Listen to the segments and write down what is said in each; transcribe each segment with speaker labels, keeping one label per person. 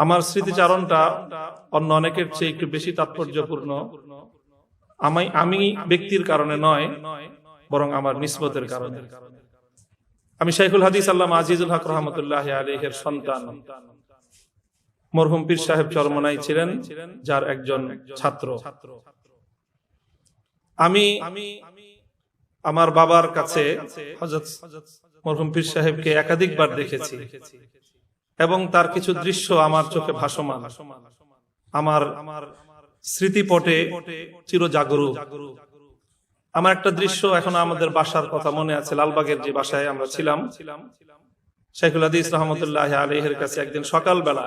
Speaker 1: আমার স্মৃতিচারণটা অন্য অনেকের চেয়ে একটু বেশি তাৎপর্যপূর্ণ। আমি আমি ব্যক্তির কারণে নয় বরং আমার নিসবতের কারণে। আমি শাইখুল হাদিস আল্লাহ আজিজুল হক রহমতুল্লাহ আলহের সন্তান। মরহুম পীর সাহেব চরমনাই ছিলেন যার একজন ছাত্র। আমি আমার বাবার কাছে মরহুম পীর সাহেবকে একাধিকবার দেখেছি। এবং তার কিছু দৃশ্য আমার চোখে ভাসমান। আমার স্মৃতিপটে চির জাগরু আমার একটা দৃশ্য এখন আমাদের বাসার কথা মনে আছে, লালবাগের যে বাসায় আমরা ছিলাম। শেখুল হাদিস রহমতুল্লাহ আলহের কাছে একদিন সকালবেলা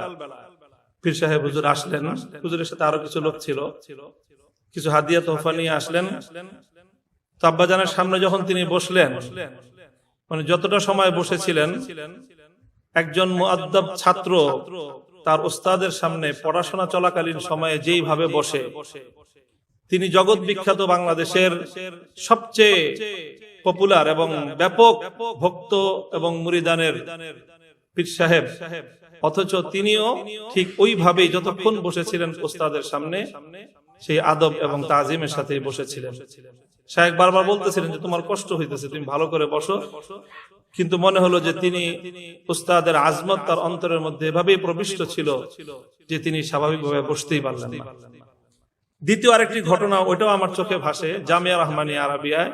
Speaker 1: পীর সাহেব হুজুর আসলেন। হুজুরের সাথে আরও কিছু লোক ছিল। কিছু হাদিয়া নিয়ে আসলেন। তো আব্বাজানের সামনে যখন তিনি বসলেন মানে যতটা সময় বসেছিলেন একজন মুআদ্দাব ছাত্র তার ওস্তাদের সামনে পড়াশোনা চলাকালীন সময়ে যেইভাবে বসে, তিনি জগৎ বিখ্যাত বাংলাদেশের সবচেয়ে পপুলার এবং ব্যাপক ভক্ত এবং মুরিদানের পীর সাহেব। অথচ তিনিও ঠিক ওইভাবেই যতক্ষণ বসেছিলেন ওস্তাদের সামনে, সেই আদব এবং তাজিমের সাথে বসেছিলেন। শাহেক বারবার বলতেছিলেন যে, তোমার কষ্ট হইতেছে, তুমি ভালো করে বসো। কিন্তু মনে হলো যে তিনি উস্তাদের আজমত তার অন্তরের মধ্যে এভাবেই প্রবিষ্ট ছিল যে তিনি স্বাভাবিকভাবে বসতেই পারলেন না। দ্বিতীয় আরেকটি ঘটনা, ওইটাও আমার চোখে ভাসে। জামিয়া রহমানি আরাবিয়ায়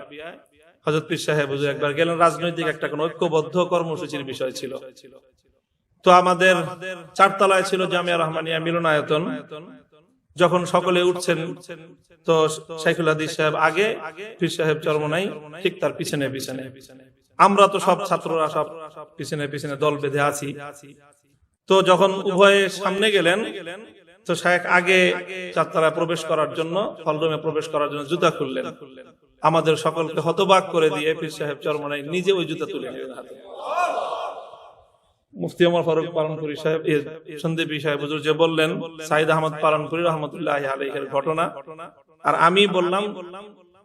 Speaker 1: সাহেব একবার গেলেন, রাজনৈতিক একটা কোন ঐক্যবদ্ধ কর্মসূচির বিষয় ছিল। তো আমাদের চারতলায় ছিল জামিয়া রহমানিয়া মিলনায়তন। যখন সকলে উঠছেন, তো শাইখুল হাদিস সাহেব আগে, পীর সাহেব চরমনাই ঠিক তার পিছনে পিছনে। আমরা তো সব ছাত্ররা সব পিছনে পিছনে দল বেঁধে আছি। তো যখন উভয়ে সামনে গেলেন, তো শাহেখ আগে চারতলায় প্রবেশ করার জন্য হলরুমে প্রবেশ করার জন্য জুতা খুললেন। আমাদের সকলকে হতবাক করে দিয়ে পীর সাহেব চরমনাই নিজে ওই জুতা তুলে নিলেন হাতে। মুফতি ওমর ফারুক পালনপুরি সাহেব সন্দীপী সাহেব হুজুর যে বললেন, সাইদ আহমদ পালনপুরি রহমতুল্লাহ আলহের ঘটনা। আর আমি বললাম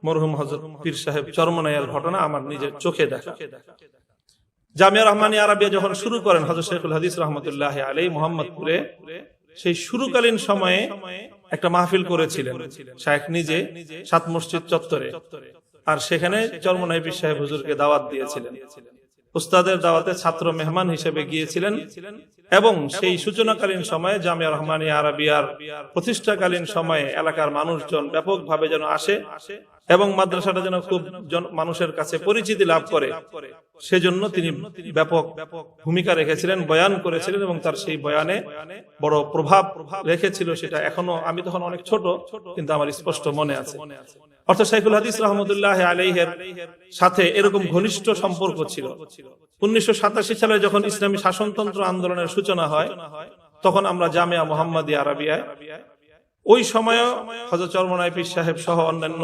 Speaker 1: মরহুম হজরত পীর সাহেব চরমনাইয়ের ঘটনা আমার নিজের চোখে দেখা। জামিয়া রহমানি আরবিয়া যখন শুরু করেন হজরত শেখুল হাদিস রহমতুল্লাহ আলী মোহাম্মদপুরে, সেই শুরুকালীন সময়ে একটা মাহফিল করেছিলেন শাহেখ নিজে সাত মসজিদ চত্বরে। আর সেখানে চরমনাই পীর সাহেব হুজুরকে দাওয়াত দিয়েছিলেন। উস্তাদের দাওয়াতে ছাত্র মেহমান হিসেবে গিয়েছিলেন এবং সেই সূচনাকালীন সময়ে জামিয়া রহমানী আরবিয়ার প্রতিষ্ঠাকালীন সময়ে এলাকার মানুষজন ব্যাপকভাবে যেন আসে এবং মাদ্রাসাটা যেন খুব মানুষের কাছে পরিচিতি লাভ করে। সেজন্য তিনি ব্যাপক ভূমিকা রেখেছিলেন, বয়ান করেছিলেন এবং তার সেই বয়ানে বড় প্রভাব রেখেছিল সেটা এখনও আমি তখন অনেক ছোট, কিন্তু আমার স্পষ্ট মনে আছে। অর্থাৎ শাইখুল হাদিস রহমতুল্লাহ আলাইহের সাথে এরকম ঘনিষ্ঠ সম্পর্ক ছিল। উনিশশো সাতাশি সালে যখন ইসলামী শাসনতন্ত্র আন্দোলনের সূচনা হয়, তখন আমরা জামিয়া মোহাম্মদী আরবিয়ায়। ওই সময় হজরত চরমনাই পীর সাহেব সহ অন্যান্য